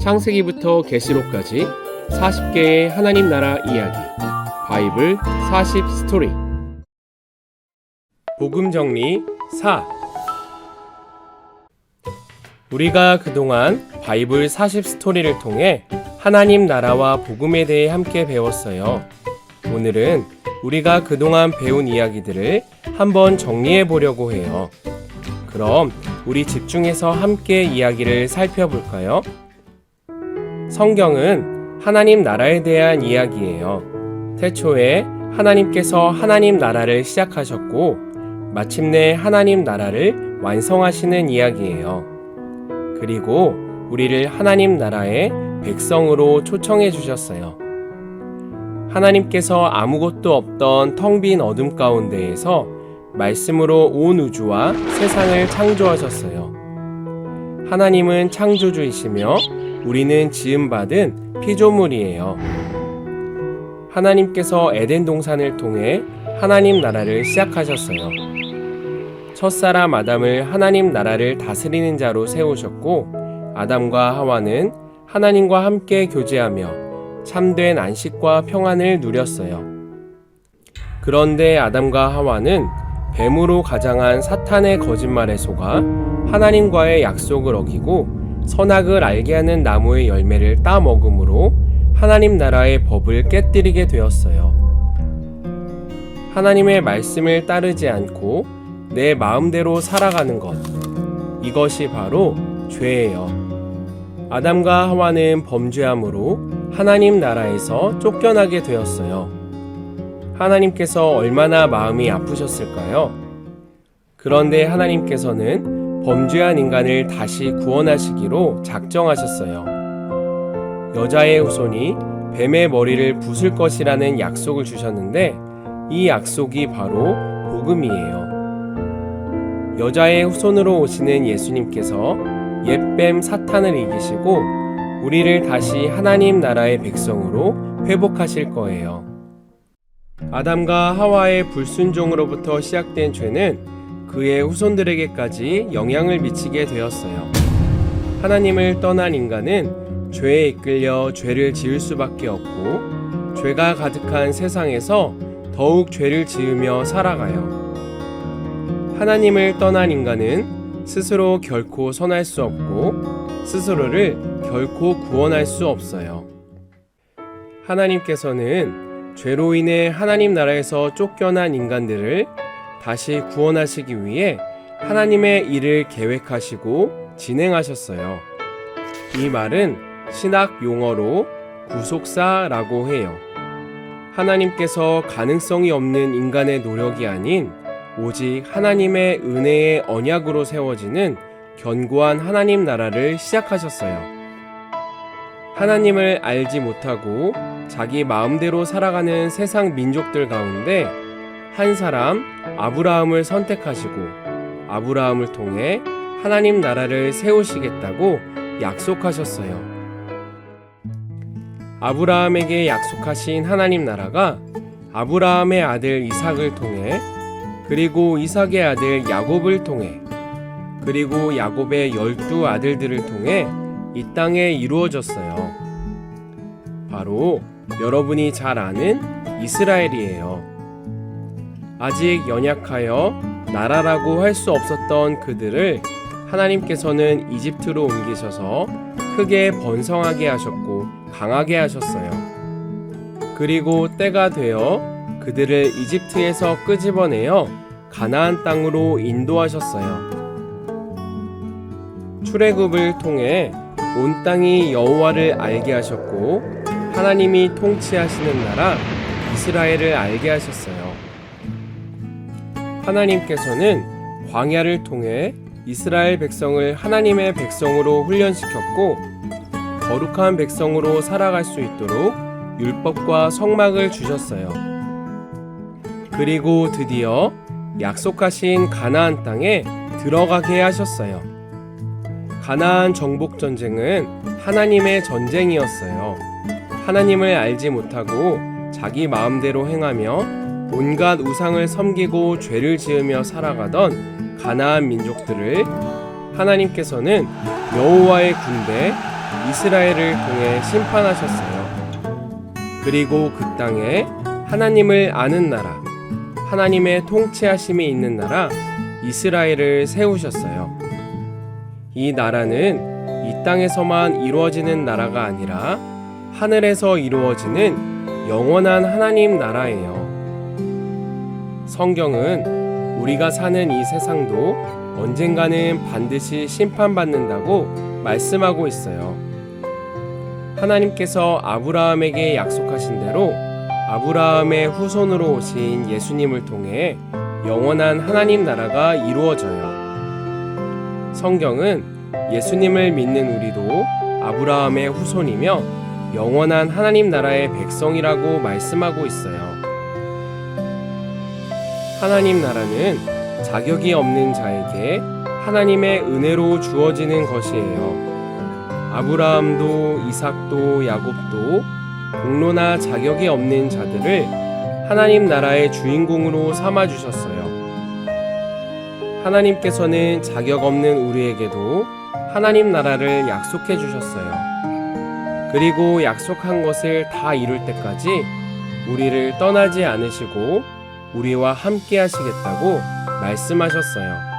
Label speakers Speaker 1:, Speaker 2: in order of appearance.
Speaker 1: 창세기부터 계시록까지 40개의 하나님 나라 이야기 바이블 40 스토리 복음 정리 4 우리가 그동안 바이블 40 스토리를 통해 하나님 나라와 복음에 대해 함께 배웠어요. 오늘은 우리가 그동안 배운 이야기들을 한번 정리해 보려고 해요. 그럼 우리 집중해서 함께 이야기를 살펴볼까요? 성경은 하나님 나라에 대한 이야기예요. 태초에 하나님께서 하나님 나라를 시작하셨고, 마침내 하나님 나라를 완성하시는 이야기예요. 그리고 우리를 하나님 나라의 백성으로 초청해 주셨어요. 하나님께서 아무것도 없던 텅 빈 어둠 가운데에서 말씀으로 온 우주와 세상을 창조하셨어요. 하나님은 창조주이시며 우리는 지음받은 피조물이에요. 하나님께서 에덴 동산을 통해 하나님 나라를 시작하셨어요. 첫사람 아담을 하나님 나라를 다스리는 자로 세우셨고, 아담과 하와는 하나님과 함께 교제하며 참된 안식과 평안을 누렸어요. 그런데 아담과 하와는 뱀으로 가장한 사탄의 거짓말에 속아 하나님과의 약속을 어기고 선악을 알게 하는 나무의 열매를 따 먹음으로 하나님 나라의 법을 깨뜨리게 되었어요. 하나님의 말씀을 따르지 않고 내 마음대로 살아가는 것. 이것이 바로 죄예요. 아담과 하와는 범죄함으로 하나님 나라에서 쫓겨나게 되었어요. 하나님께서 얼마나 마음이 아프셨을까요? 그런데 하나님께서는 범죄한 인간을 다시 구원하시기로 작정하셨어요. 여자의 후손이 뱀의 머리를 부술 것이라는 약속을 주셨는데 이 약속이 바로 복음이에요. 여자의 후손으로 오시는 예수님께서 옛뱀 사탄을 이기시고 우리를 다시 하나님 나라의 백성으로 회복하실 거예요. 아담과 하와의 불순종으로부터 시작된 죄는 그의 후손들에게까지 영향을 미치게 되었어요. 하나님을 떠난 인간은 죄에 이끌려 죄를 지을 수밖에 없고 죄가 가득한 세상에서 더욱 죄를 지으며 살아가요. 하나님을 떠난 인간은 스스로 결코 선할 수 없고 스스로를 결코 구원할 수 없어요. 하나님께서는 죄로 인해 하나님 나라에서 쫓겨난 인간들을 다시 구원하시기 위해 하나님의 일을 계획하시고 진행하셨어요. 이 말은 신학 용어로 구속사라고 해요. 하나님께서 가능성이 없는 인간의 노력이 아닌 오직 하나님의 은혜의 언약으로 세워지는 견고한 하나님 나라를 시작하셨어요. 하나님을 알지 못하고 자기 마음대로 살아가는 세상 민족들 가운데 한 사람 아브라함을 선택하시고 아브라함을 통해 하나님 나라를 세우시겠다고 약속하셨어요. 아브라함에게 약속하신 하나님 나라가 아브라함의 아들 이삭을 통해 그리고 이삭의 아들 야곱을 통해 그리고 야곱의 열두 아들들을 통해 이 땅에 이루어졌어요. 바로 여러분이 잘 아는 이스라엘이에요. 아직 연약하여 나라라고 할 수 없었던 그들을 하나님께서는 이집트로 옮기셔서 크게 번성하게 하셨고 강하게 하셨어요. 그리고 때가 되어 그들을 이집트에서 끄집어내어 가나안 땅으로 인도하셨어요. 출애굽을 통해 온 땅이 여호와를 알게 하셨고 하나님이 통치하시는 나라 이스라엘을 알게 하셨어요. 하나님께서는 광야를 통해 이스라엘 백성을 하나님의 백성으로 훈련시켰고 거룩한 백성으로 살아갈 수 있도록 율법과 성막을 주셨어요. 그리고 드디어 약속하신 가나안 땅에 들어가게 하셨어요. 가나안 정복 전쟁은 하나님의 전쟁이었어요. 하나님을 알지 못하고 자기 마음대로 행하며 온갖 우상을 섬기고 죄를 지으며 살아가던 가나안 민족들을 하나님께서는 여호와의 군대 이스라엘을 통해 심판하셨어요. 그리고 그 땅에 하나님을 아는 나라, 하나님의 통치하심이 있는 나라 이스라엘을 세우셨어요. 이 나라는 이 땅에서만 이루어지는 나라가 아니라 하늘에서 이루어지는 영원한 하나님 나라예요. 성경은 우리가 사는 이 세상도 언젠가는 반드시 심판받는다고 말씀하고 있어요. 하나님께서 아브라함에게 약속하신 대로 아브라함의 후손으로 오신 예수님을 통해 영원한 하나님 나라가 이루어져요. 성경은 예수님을 믿는 우리도 아브라함의 후손이며 영원한 하나님 나라의 백성이라고 말씀하고 있어요. 하나님 나라는 자격이 없는 자에게 하나님의 은혜로 주어지는 것이에요. 아브라함도 이삭도 야곱도 공로나 자격이 없는 자들을 하나님 나라의 주인공으로 삼아 주셨어요. 하나님께서는 자격 없는 우리에게도 하나님 나라를 약속해 주셨어요. 그리고 약속한 것을 다 이룰 때까지 우리를 떠나지 않으시고 우리와 함께 하시겠다고 말씀하셨어요.